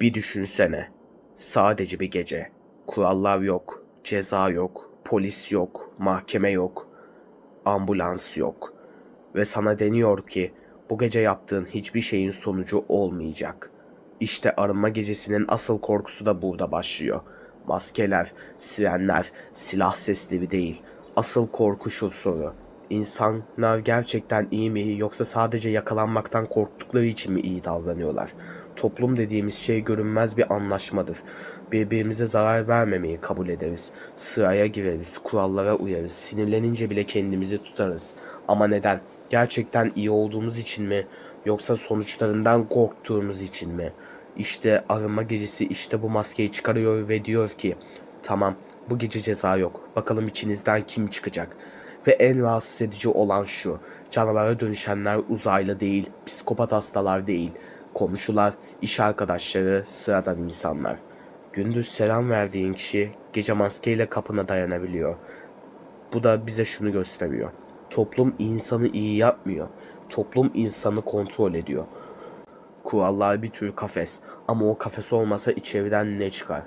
Bir düşünsene. Sadece bir gece. Kurallar yok, ceza yok, polis yok, mahkeme yok, ambulans yok. Ve sana deniyor ki bu gece yaptığın hiçbir şeyin sonucu olmayacak. İşte arınma gecesinin asıl korkusu da burada başlıyor. Maskeler, sirenler, silah sesleri değil. Asıl korku şu soru. İnsanlar gerçekten iyi mi yoksa sadece yakalanmaktan korktukları için mi iyi davranıyorlar? Toplum dediğimiz şey görünmez bir anlaşmadır. Birbirimize zarar vermemeyi kabul ederiz. Sıraya gireriz, kurallara uyarız. Sinirlenince bile kendimizi tutarız. Ama neden? Gerçekten iyi olduğumuz için mi? Yoksa sonuçlarından korktuğumuz için mi? İşte arınma gecesi işte bu maskeyi çıkarıyor ve diyor ki tamam bu gece ceza yok. Bakalım içinizden kim çıkacak? Ve en rahatsız edici olan şu. Canavara dönüşenler uzaylı değil, psikopat hastalar değil. Komşular, iş arkadaşları, sıradan insanlar. Gündüz selam verdiğin kişi gece maskeyle kapına dayanabiliyor. Bu da bize şunu gösteriyor. Toplum insanı iyi yapmıyor. Toplum insanı kontrol ediyor. Kurallar bir tür kafes ama o kafes olmasa içeriden ne çıkar?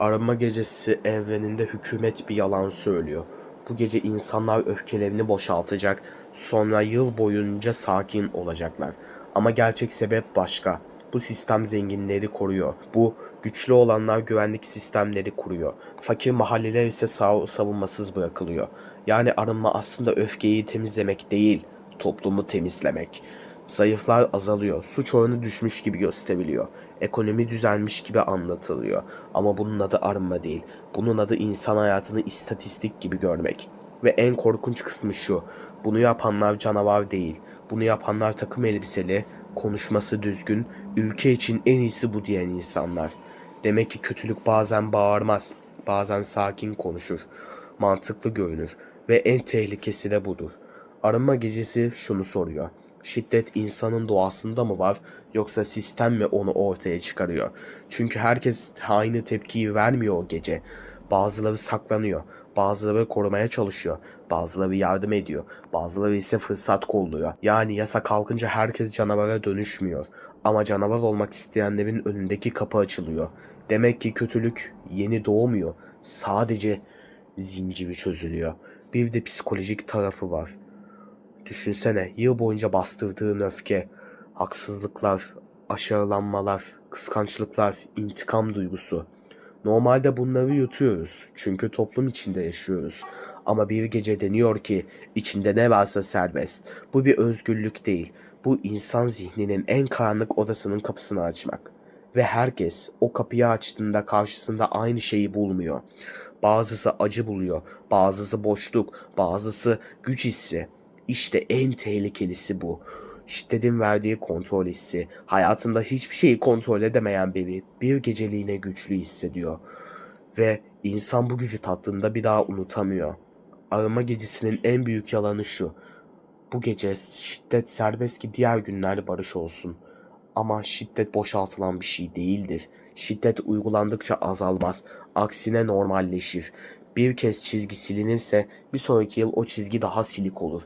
Arama gecesi evreninde hükümet bir yalan söylüyor. Bu gece insanlar öfkelerini boşaltacak, sonra yıl boyunca sakin olacaklar. Ama gerçek sebep başka. Bu sistem zenginleri koruyor. Bu güçlü olanlar güvenlik sistemleri kuruyor. Fakir mahalleler ise sağ, savunmasız bırakılıyor. Yani arınma aslında öfkeyi temizlemek değil, toplumu temizlemek. Zayıflar azalıyor, suç oranı düşmüş gibi gösteriliyor. Ekonomi düzelmiş gibi anlatılıyor. Ama bunun adı arınma değil. Bunun adı insan hayatını istatistik gibi görmek. Ve en korkunç kısmı şu. Bunu yapanlar canavar değil. Bunu yapanlar takım elbiseli, konuşması düzgün, ülke için en iyisi bu diyen insanlar. Demek ki kötülük bazen bağırmaz, bazen sakin konuşur, mantıklı görünür ve en tehlikesi de budur. Arınma gecesi şunu soruyor. Şiddet insanın doğasında mı var yoksa sistem mi onu ortaya çıkarıyor? Çünkü herkes aynı tepkiyi vermiyor o gece. Bazıları saklanıyor, bazıları korumaya çalışıyor, bazıları yardım ediyor, bazıları ise fırsat kolluyor. Yani yasa kalkınca herkes canavara dönüşmüyor. Ama canavar olmak isteyenlerin önündeki kapı açılıyor. Demek ki kötülük yeni doğmuyor. Sadece zinciri çözülüyor. Bir de psikolojik tarafı var. Düşünsene yıl boyunca bastırdığın öfke, haksızlıklar, aşağılanmalar, kıskançlıklar, intikam duygusu. Normalde bunları yutuyoruz çünkü toplum içinde yaşıyoruz. Ama bir gece deniyor ki içinde ne varsa serbest. Bu bir özgürlük değil. Bu insan zihninin en karanlık odasının kapısını açmak. Ve herkes o kapıyı açtığında karşısında aynı şeyi bulmuyor. Bazısı acı buluyor, bazısı boşluk, bazısı güç hissi. İşte en tehlikelisi bu. Şiddetin verdiği kontrol hissi. Hayatında hiçbir şeyi kontrol edemeyen biri bir geceliğine güçlü hissediyor. Ve insan bu gücü tattığında bir daha unutamıyor. Arama gecesinin en büyük yalanı şu. Bu gece şiddet serbest ki diğer günler barış olsun. Ama şiddet boşaltılan bir şey değildir. Şiddet uygulandıkça azalmaz. Aksine normalleşir. Bir kez çizgi silinirse bir sonraki yıl o çizgi daha silik olur.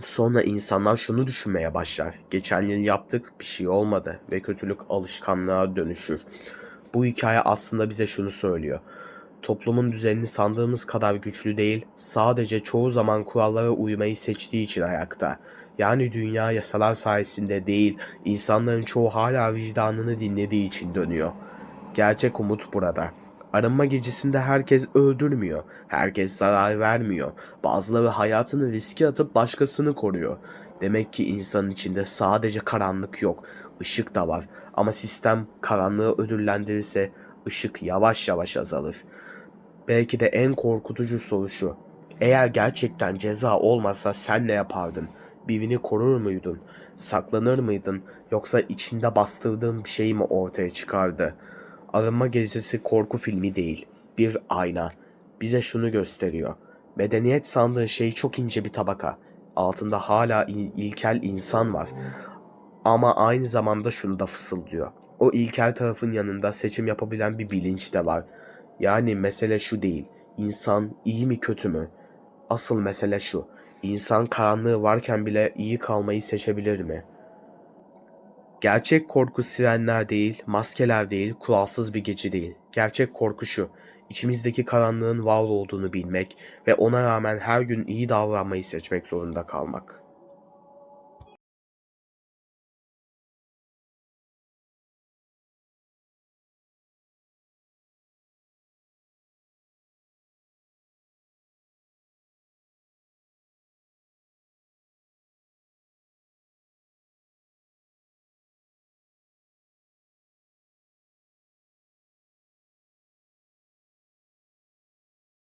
Sonra insanlar şunu düşünmeye başlar. Geçen yıl yaptık bir şey olmadı ve kötülük alışkanlığa dönüşür. Bu hikaye aslında bize şunu söylüyor. Toplumun düzenini sandığımız kadar güçlü değil, sadece çoğu zaman kurallara uymayı seçtiği için ayakta. Yani dünya yasalar sayesinde değil, insanların çoğu hala vicdanını dinlediği için dönüyor. Gerçek umut burada. Arınma gecesinde herkes öldürmüyor, herkes zarar vermiyor. Bazıları hayatını riske atıp başkasını koruyor. Demek ki insanın içinde sadece karanlık yok, ışık da var. Ama sistem karanlığı ödüllendirirse ışık yavaş yavaş azalır. Belki de en korkutucu soru şu. Eğer gerçekten ceza olmasa sen ne yapardın? Birini korur muydun? Saklanır mıydın? Yoksa içinde bastırdığın bir şey mi ortaya çıkardı? Arınma Gecesi korku filmi değil. Bir ayna. Bize şunu gösteriyor. Medeniyet sandığın şey çok ince bir tabaka. Altında hala il- ilkel insan var. Ama aynı zamanda şunu da fısıldıyor. O ilkel tarafın yanında seçim yapabilen bir bilinç de var. Yani mesele şu değil. İnsan iyi mi kötü mü? Asıl mesele şu. İnsan karanlığı varken bile iyi kalmayı seçebilir mi? Gerçek korku sirenler değil, maskeler değil, kuralsız bir gece değil. Gerçek korku şu, içimizdeki karanlığın var olduğunu bilmek ve ona rağmen her gün iyi davranmayı seçmek zorunda kalmak.